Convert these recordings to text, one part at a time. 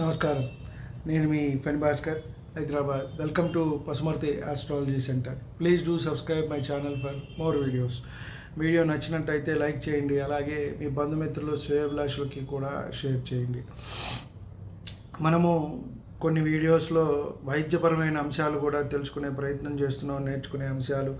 నమస్కారం. నేను మీ fan Bhaskar Hyderabad. Welcome to Pasumarthi astrology centre please do subscribe my channel for more videos video నచ్చినట్టయితే like చేయండి అలాగే మీ బంధుమిత్రులు శ్రేయభిలాషులకి కూడా షేర్ చేయండి. మనము కొన్ని వీడియోస్లో వైద్యపరమైన అంశాలు కూడా తెలుసుకునే ప్రయత్నం చేస్తున్నాం నేర్చుకునే అంశాలు.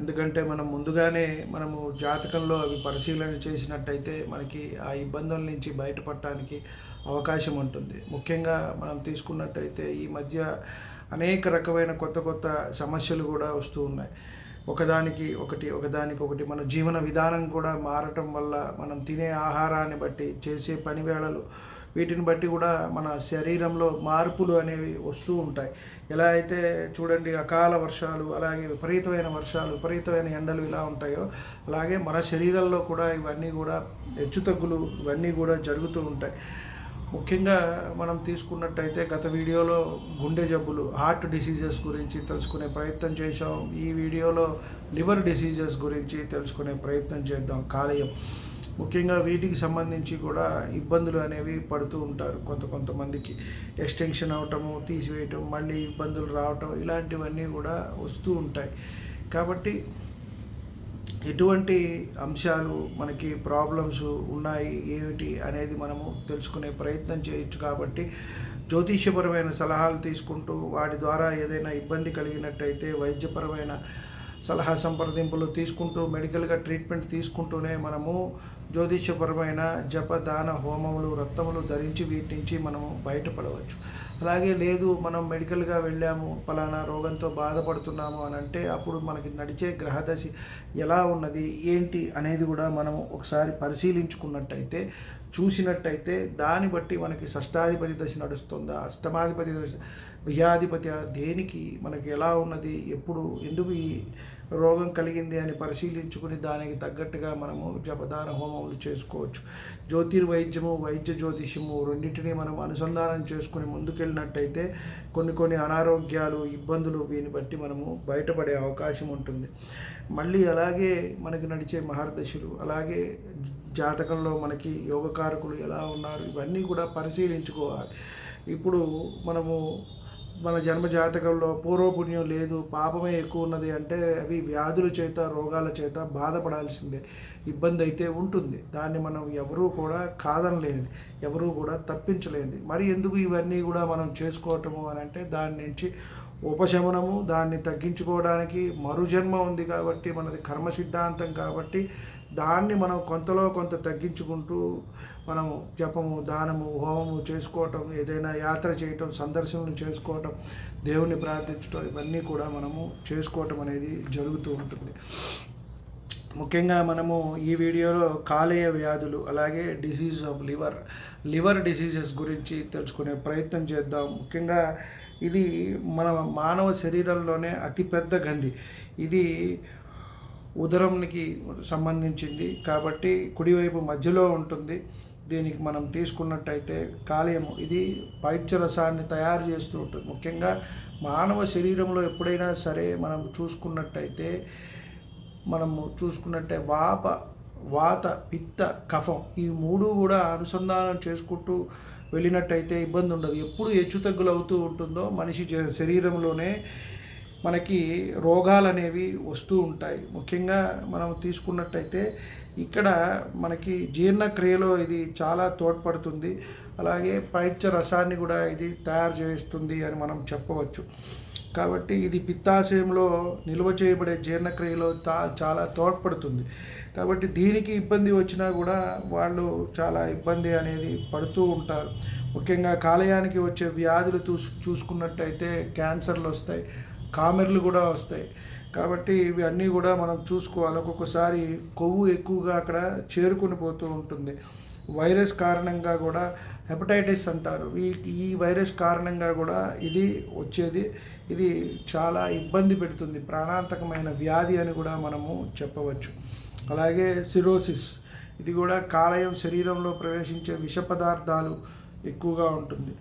ఎందుకంటే మనం ముందుగానే మనము జాతకంలో అవి పరిశీలన చేసినట్టయితే మనకి ఆ ఇబ్బందుల నుంచి బయటపడటానికి అవకాశం ఉంటుంది ముఖ్యంగా మనం తీసుకున్నట్టయితే ఈ మధ్య అనేక రకమైన కొత్త కొత్త సమస్యలు కూడా వస్తూ ఉన్నాయి. ఒకదానికి ఒకటి ఒకదానికి ఒకటి మన జీవన విధానం కూడా మారటం వల్ల మనం తినే ఆహారాన్ని బట్టి చేసే పని వేళలు వీటిని బట్టి కూడా మన శరీరంలో మార్పులు అనేవి వస్తూ ఉంటాయి. ఎలా అయితే చూడండి అకాల వర్షాలు అలాగే విపరీతమైన వర్షాలు విపరీతమైన ఎండలు ఇలా ఉంటాయో అలాగే మన శరీరంలో కూడా ఇవన్నీ కూడా హెచ్చుతగ్గులు ఇవన్నీ కూడా జరుగుతూ ఉంటాయి. ముఖ్యంగా మనం తీసుకున్నట్టయితే గత వీడియోలో గుండె జబ్బులు హార్ట్ డిసీజెస్ గురించి తెలుసుకునే ప్రయత్నం చేసాం ఈ వీడియోలో లివర్ డిసీజెస్ గురించి తెలుసుకునే ప్రయత్నం చేద్దాం. కాలేయం. ముఖ్యంగా వీటికి సంబంధించి కూడా ఇబ్బందులు అనేవి పడుతూ ఉంటారు కొంత కొంతమందికి. ఎక్స్టెన్షన్ అవటము తీసివేయటం మళ్ళీ ఇబ్బందులు రావటం ఇలాంటివన్నీ కూడా వస్తూ ఉంటాయి. కాబట్టి ఎటువంటి అంశాలు మనకి ప్రాబ్లమ్స్ ఉన్నాయి ఏమిటి అనేది మనము తెలుసుకునే ప్రయత్నం చేయొచ్చు కాబట్టి జ్యోతిష్యపరమైన సలహాలు తీసుకుంటూ వాటి ద్వారా ఏదైనా ఇబ్బంది కలిగినట్టయితే వైద్యపరమైన సలహా సంప్రదింపులు తీసుకుంటూ మెడికల్గా ట్రీట్మెంట్ తీసుకుంటూనే మనము జ్యోతిష్యపరమైన జప దాన హోమములు రక్తములు ధరించి వీటి నుంచి మనము బయటపడవచ్చు. అలాగే లేదు మనం మెడికల్గా వెళ్ళాము పలానా రోగంతో బాధపడుతున్నాము అని అంటే అప్పుడు మనకి నడిచే గ్రహదశి ఎలా ఉన్నది ఏంటి అనేది కూడా మనం ఒకసారి పరిశీలించుకున్నట్టయితే చూసినట్టయితే దాన్ని బట్టి మనకి షష్టాధిపతి దశ నడుస్తుందా అష్టమాధిపతి దశ విహాధిపతి దేనికి మనకి ఎలా ఉన్నది ఎప్పుడు ఎందుకు ఈ రోగం కలిగింది అని పరిశీలించుకుని దానికి తగ్గట్టుగా మనము జపదాన హోమములు చేసుకోవచ్చు. జ్యోతిర్వైద్యము వైద్య జ్యోతిష్యము రెండింటినీ మనం అనుసంధానం చేసుకుని ముందుకెళ్ళినట్టయితే కొన్ని కొన్ని అనారోగ్యాలు ఇబ్బందులు వీని బట్టి మనము బయటపడే అవకాశం ఉంటుంది. మళ్ళీ అలాగే మనకి నడిచే మహర్దశులు అలాగే జాతకంలో మనకి యోగకారకులు ఎలా ఉన్నారు ఇవన్నీ కూడా పరిశీలించుకోవాలి. ఇప్పుడు మనము మన జన్మ జాతకంలో పూర్వపుణ్యం లేదు పాపమే ఎక్కువ ఉన్నది అంటే అవి వ్యాధుల చేత రోగాల చేత బాధపడాల్సిందే. ఇబ్బంది అయితే ఉంటుంది. దాన్ని మనం ఎవరూ కూడా కాదనలేనిది ఎవరూ కూడా తప్పించలేనిది. మరి ఎందుకు ఇవన్నీ కూడా మనం చేసుకోవటము అని అంటే దాని నుంచి ఉపశమనము దాన్ని తగ్గించుకోవడానికి మరుజన్మ ఉంది కాబట్టి మనది కర్మ సిద్ధాంతం కాబట్టి దాన్ని మనం కొంతలో కొంత తగ్గించుకుంటూ మనము జపము దానము హోమము చేసుకోవటం ఏదైనా యాత్ర చేయటం సందర్శనలు చేసుకోవటం దేవుణ్ణి ప్రార్థించడం ఇవన్నీ కూడా మనము చేసుకోవటం అనేది జరుగుతూ ఉంటుంది. ముఖ్యంగా మనము ఈ వీడియోలో కాలేయ వ్యాధులు అలాగే disease of liver liver diseases గురించి తెలుసుకునే ప్రయత్నం చేద్దాం. ముఖ్యంగా ఇది మన మానవ శరీరంలోనే అతిపెద్ద గంధి. ఇది ఉదరంకి సంబంధించింది. కాబట్టి కుడివైపు మధ్యలో ఉంటుంది. దీనికి మనం తీసుకున్నట్టయితే కాలేయము. ఇది పైత్య రసాన్ని తయారు చేస్తూ ఉంటుంది. ముఖ్యంగా మానవ శరీరంలో ఎప్పుడైనా సరే మనం చూసుకున్నట్టయితే మనము చూసుకున్నట్టే వాప వాత పిత్త కఫం ఈ మూడు కూడా అనుసంధానం చేసుకుంటూ వెళ్ళినట్టయితే ఇబ్బంది ఉండదు. ఎప్పుడు హెచ్చు తగ్గులు అవుతూ ఉంటుందో మనిషి శరీరంలోనే మనకి రోగాలు అనేవి వస్తూ ఉంటాయి. ముఖ్యంగా మనం తీసుకున్నట్టయితే ఇక్కడ మనకి జీర్ణక్రియలో ఇది చాలా తోడ్పడుతుంది. అలాగే పైత్య రసాన్ని కూడా ఇది తయారు చేస్తుంది అని మనం చెప్పవచ్చు. కాబట్టి ఇది పిత్తాశయంలో నిల్వ చేయబడే జీర్ణక్రియలో తా చాలా తోడ్పడుతుంది. కాబట్టి దీనికి ఇబ్బంది వచ్చినా కూడా వాళ్ళు చాలా ఇబ్బంది అనేది పడుతూ ఉంటారు. ముఖ్యంగా కాలేయానికి వచ్చే వ్యాధులు చూసు చూసుకున్నట్టయితే క్యాన్సర్లు వస్తాయి. కామెర్లు కూడా వస్తాయి. కాబట్టి ఇవి అన్నీ కూడా మనం చూసుకోవాలి. ఒక్కొక్కసారి కొవ్వు ఎక్కువగా అక్కడ చేరుకుని పోతూ ఉంటుంది. వైరస్ కారణంగా కూడా హెపటైటిస్ అంటారు. ఈ ఈ వైరస్ కారణంగా కూడా ఇది వచ్చేది. ఇది చాలా ఇబ్బంది పెడుతుంది. ప్రాణాంతకమైన వ్యాధి అని కూడా మనము చెప్పవచ్చు. అలాగే సిరోసిస్. ఇది కూడా కాలయం శరీరంలో ప్రవేశించే విష పదార్థాలు ఎక్కువగా ఉంటుంది.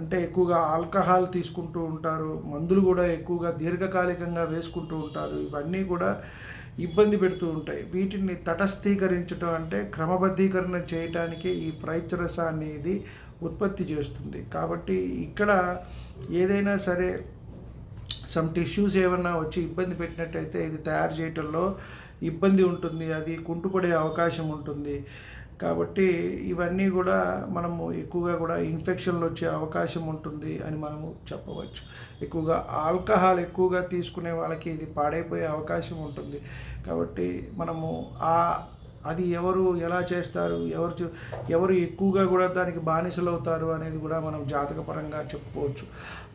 అంటే ఎక్కువగా ఆల్కహాల్ తీసుకుంటూ ఉంటారు మందులు కూడా ఎక్కువగా దీర్ఘకాలికంగా వేసుకుంటూ ఉంటారు ఇవన్నీ కూడా ఇబ్బంది పెడుతూ ఉంటాయి. వీటిని తటస్థీకరించడం అంటే క్రమబద్ధీకరణ చేయటానికి ఈ ప్రయత్రసాన్ని అనేది ఉత్పత్తి చేస్తుంది. కాబట్టి ఇక్కడ ఏదైనా సరే సమ్ టిష్యూస్ ఏమన్నా వచ్చి ఇబ్బంది పెట్టినట్టయితే ఇది తయారు చేయటంలో ఇబ్బంది ఉంటుంది అది కుంటుపడే అవకాశం ఉంటుంది. కాబట్టి ఇవన్నీ కూడా మనము ఎక్కువగా కూడా ఇన్ఫెక్షన్లు వచ్చే అవకాశం ఉంటుంది అని మనము చెప్పవచ్చు. ఎక్కువగా ఆల్కహాల్ ఎక్కువగా తీసుకునే వాళ్ళకి ఇది పాడైపోయే అవకాశం ఉంటుంది. కాబట్టి మనము ఆ అది ఎవరు ఎలా చేస్తారు ఎవరు చూ- ఎవరు ఎక్కువగా కూడా దానికి బానిసలు అవుతారు అనేది కూడా మనం జాతకపరంగా చెప్పుకోవచ్చు.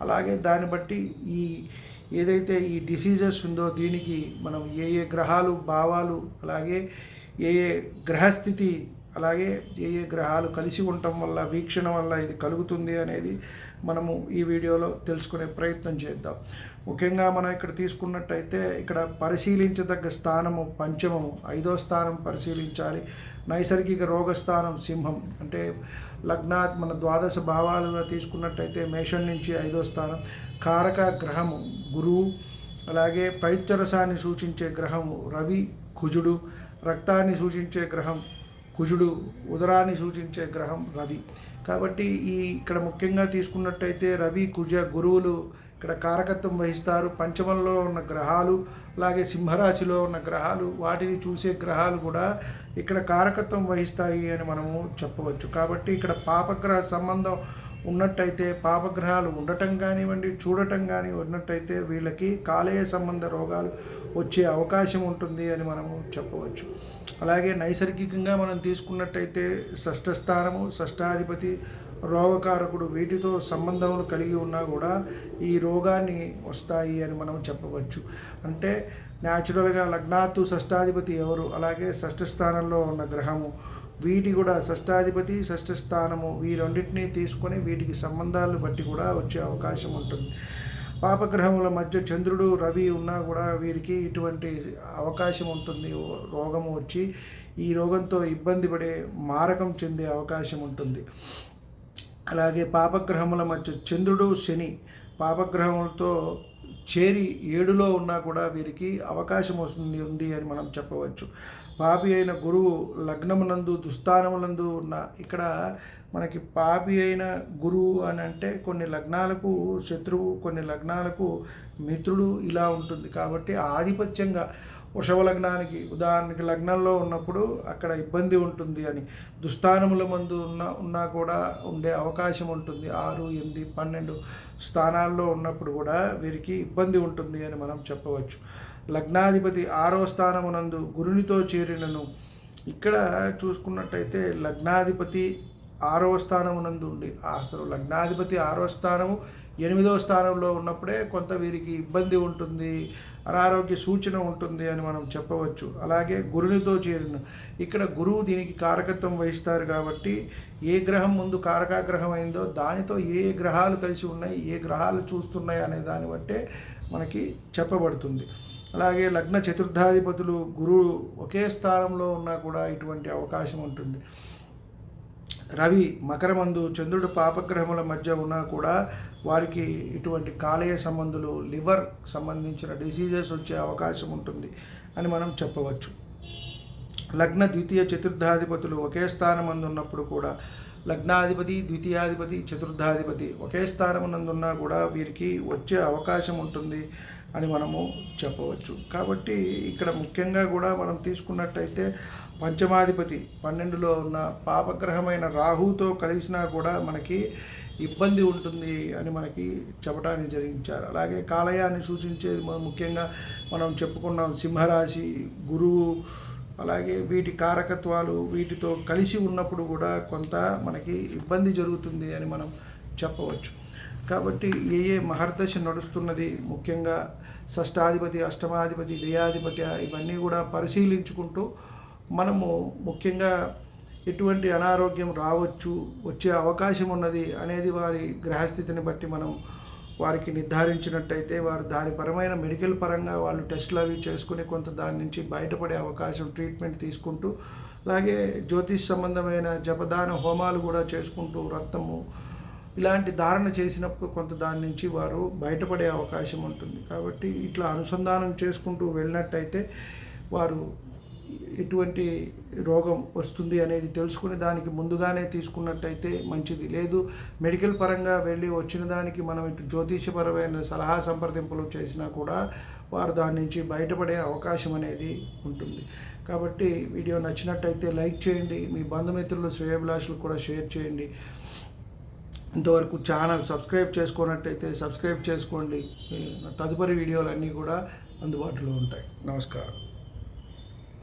అలాగే దాన్ని బట్టి ఈ ఏదైతే ఈ డిసీజెస్ ఉందో దీనికి మనం ఏ ఏ గ్రహాలు భావాలు అలాగే ఏ ఏ గ్రహస్థితి అలాగే ఏ ఏ గ్రహాలు కలిసి ఉండటం వల్ల వీక్షణ వల్ల ఇది కలుగుతుంది అనేది మనము ఈ వీడియోలో తెలుసుకునే ప్రయత్నం చేద్దాం. ముఖ్యంగా మనం ఇక్కడ తీసుకున్నట్టయితే ఇక్కడ పరిశీలించదగ్గ స్థానము పంచమము. ఐదో స్థానం పరిశీలించాలి. నైసర్గిక రోగస్థానం సింహం. అంటే లగ్నా మన ద్వాదశ భావాలుగా తీసుకున్నట్టయితే మేషం నుంచి ఐదో స్థానం. కారక గ్రహము గురువు. అలాగే పైత్యరసాన్ని సూచించే గ్రహము రవి కుజుడు. రక్తాన్ని సూచించే గ్రహం కుజుడు ఉదరాన్ని సూచించే గ్రహం రవి. కాబట్టి ఈ ఇక్కడ ముఖ్యంగా తీసుకున్నట్టయితే రవి కుజ గురువులు ఇక్కడ కారకత్వం వహిస్తారు. పంచమంలో ఉన్న గ్రహాలు అలాగే సింహరాశిలో ఉన్న గ్రహాలు వాటిని చూసే గ్రహాలు కూడా ఇక్కడ కారకత్వం వహిస్తాయి అని మనము చెప్పవచ్చు. కాబట్టి ఇక్కడ పాపగ్రహ సంబంధం ఉన్నట్టయితే పాపగ్రహాలు ఉండటం కానివ్వండి చూడటం కానీ ఉన్నట్టయితే వీళ్ళకి కాలేయ సంబంధ రోగాలు వచ్చే అవకాశం ఉంటుంది అని మనము చెప్పవచ్చు. అలాగే నైసర్గికంగా మనం తీసుకున్నట్టయితే షష్ఠ స్థానము షష్ఠాధిపతి రోగకారకుడు వీటితో సంబంధములు కలిగి ఉన్నా కూడా ఈ రోగాన్ని వస్తాయి అని మనం చెప్పవచ్చు. అంటే న్యాచురల్గా లగ్నాత్తు షష్ఠాధిపతి ఎవరు? అలాగే షష్ఠ స్థానంలో ఉన్న గ్రహము వీటి కూడా షష్ఠాధిపతి షష్ఠ స్థానము ఈ రెండింటినీ తీసుకొని వీటికి సంబంధాలను బట్టి కూడా వచ్చే అవకాశం ఉంటుంది. పాపగ్రహముల మధ్య చంద్రుడు రవి ఉన్నా కూడా వీరికి ఇటువంటి అవకాశం ఉంటుంది. రోగము వచ్చి ఈ రోగంతో ఇబ్బంది పడే మారకం చెందే అవకాశం ఉంటుంది. అలాగే పాపగ్రహముల మధ్య చంద్రుడు శని పాపగ్రహములతో చేరి ఏడులో ఉన్నా కూడా వీరికి అవకాశం వస్తుంది ఉంది అని మనం చెప్పవచ్చు. పాపి అయిన గురువు లగ్నమునందు దుస్థానములందు ఉన్న ఇక్కడ మనకి పాపి అయిన గురువు అని అంటే కొన్ని లగ్నాలకు శత్రువు కొన్ని లగ్నాలకు మిత్రుడు ఇలా ఉంటుంది. కాబట్టి ఆధిపత్యంగా వృషభ లగ్నానికి ఉదాహరణకి లగ్నంలో ఉన్నప్పుడు అక్కడ ఇబ్బంది ఉంటుంది అని దుస్థానముల మందు ఉన్న ఉన్నా కూడా ఉండే అవకాశం ఉంటుంది. ఆరు ఎనిమిది పన్నెండు స్థానాల్లో ఉన్నప్పుడు కూడా వీరికి ఇబ్బంది ఉంటుంది అని మనం చెప్పవచ్చు. లగ్నాధిపతి ఆరో స్థానమునందు గురునితో చేరినను. ఇక్కడ చూసుకున్నట్టయితే లగ్నాధిపతి ఆరో స్థానమునందు ఉండి అసలు లగ్నాధిపతి ఆరో స్థానము ఎనిమిదో స్థానంలో ఉన్నప్పుడే కొంత వీరికి ఇబ్బంది ఉంటుంది అనారోగ్య సూచన ఉంటుంది అని మనం చెప్పవచ్చు. అలాగే గురునితో చేరిన ఇక్కడ గురువు దీనికి కారకత్వం వహిస్తారు కాబట్టి ఏ గ్రహం ముందు కారకాగ్రహం అయిందో దానితో ఏ ఏ గ్రహాలు కలిసి ఉన్నాయి ఏ గ్రహాలు చూస్తున్నాయి అనే దాన్ని బట్టే మనకి చెప్పబడుతుంది. అలాగే లగ్న చతుర్థాధిపతులు గురువు ఒకే స్థానంలో ఉన్నా కూడా ఇటువంటి అవకాశం ఉంటుంది. రవి మకరమందు చంద్రుడు పాపగ్రహముల మధ్య ఉన్నా కూడా వారికి ఇటువంటి కాలేయ సంబంధులు లివర్ సంబంధించిన డిసీజెస్ వచ్చే అవకాశం ఉంటుంది అని మనం చెప్పవచ్చు. లగ్న ద్వితీయ చతుర్థాధిపతులు ఒకే స్థానమందు ఉన్నప్పుడు కూడా లగ్నాధిపతి ద్వితీయాధిపతి చతుర్థాధిపతి ఒకే స్థానమునందున్నా కూడా వీరికి వచ్చే అవకాశం ఉంటుంది. అని మనము చెప్పవచ్చు. కాబట్టి ఇక్కడ ముఖ్యంగా కూడా మనం తీసుకున్నట్టయితే పంచమాధిపతి పన్నెండులో ఉన్న పాపగ్రహమైన రాహుతో కలిసినా కూడా మనకి ఇబ్బంది ఉంటుంది అని మనకి చెప్పడానికి జరిగించారు. అలాగే కాలయాన్ని సూచించేది ముఖ్యంగా మనం చెప్పుకున్నాం సింహరాశి గురువు అలాగే వీటి కారకత్వాలు వీటితో కలిసి ఉన్నప్పుడు కూడా కొంత మనకి ఇబ్బంది జరుగుతుంది అని మనం చెప్పవచ్చు. కాబట్టి ఏ ఏ మహర్దశ నడుస్తున్నది ముఖ్యంగా షష్టాధిపతి అష్టమాధిపతి వ్యయాధిపతి ఇవన్నీ కూడా పరిశీలించుకుంటూ మనము ముఖ్యంగా ఎటువంటి అనారోగ్యం రావచ్చు వచ్చే అవకాశం ఉన్నది అనేది వారి గ్రహస్థితిని బట్టి మనం వారికి నిర్ధారించినట్టయితే వారు దాని పరమైన మెడికల్ పరంగా వాళ్ళు టెస్టులు అవి చేసుకుని కొంత దాని నుంచి బయటపడే అవకాశం ట్రీట్మెంట్ తీసుకుంటూ అలాగే జ్యోతిష్ సంబంధమైన జపదాన హోమాలు కూడా చేసుకుంటూ రక్తము ఇలాంటి ధారణ చేసినప్పుడు కొంత దాని నుంచి వారు బయటపడే అవకాశం ఉంటుంది. కాబట్టి ఇట్లా అనుసంధానం చేసుకుంటూ వెళ్ళినట్టయితే వారు ఎటువంటి రోగం వస్తుంది అనేది తెలుసుకుని దానికి ముందుగానే తీసుకున్నట్టయితే మంచిది. లేదు మెడికల్ పరంగా వెళ్ళి వచ్చిన దానికి మనం ఇటు జ్యోతిషపరమైన సలహా సంప్రదింపులు చేసినా కూడా వారు దాని నుంచి బయటపడే అవకాశం అనేది ఉంటుంది. కాబట్టి వీడియో నచ్చినట్టయితే లైక్ చేయండి. మీ బంధుమిత్రులు శ్రేయభిలాషులు కూడా షేర్ చేయండి. ఇంతవరకు ఛానల్ సబ్స్క్రైబ్ చేసుకున్నట్టయితే సబ్స్క్రైబ్ చేసుకోండి. తదుపరి వీడియోలన్నీ కూడా అందుబాటులో ఉంటాయి. నమస్కారం.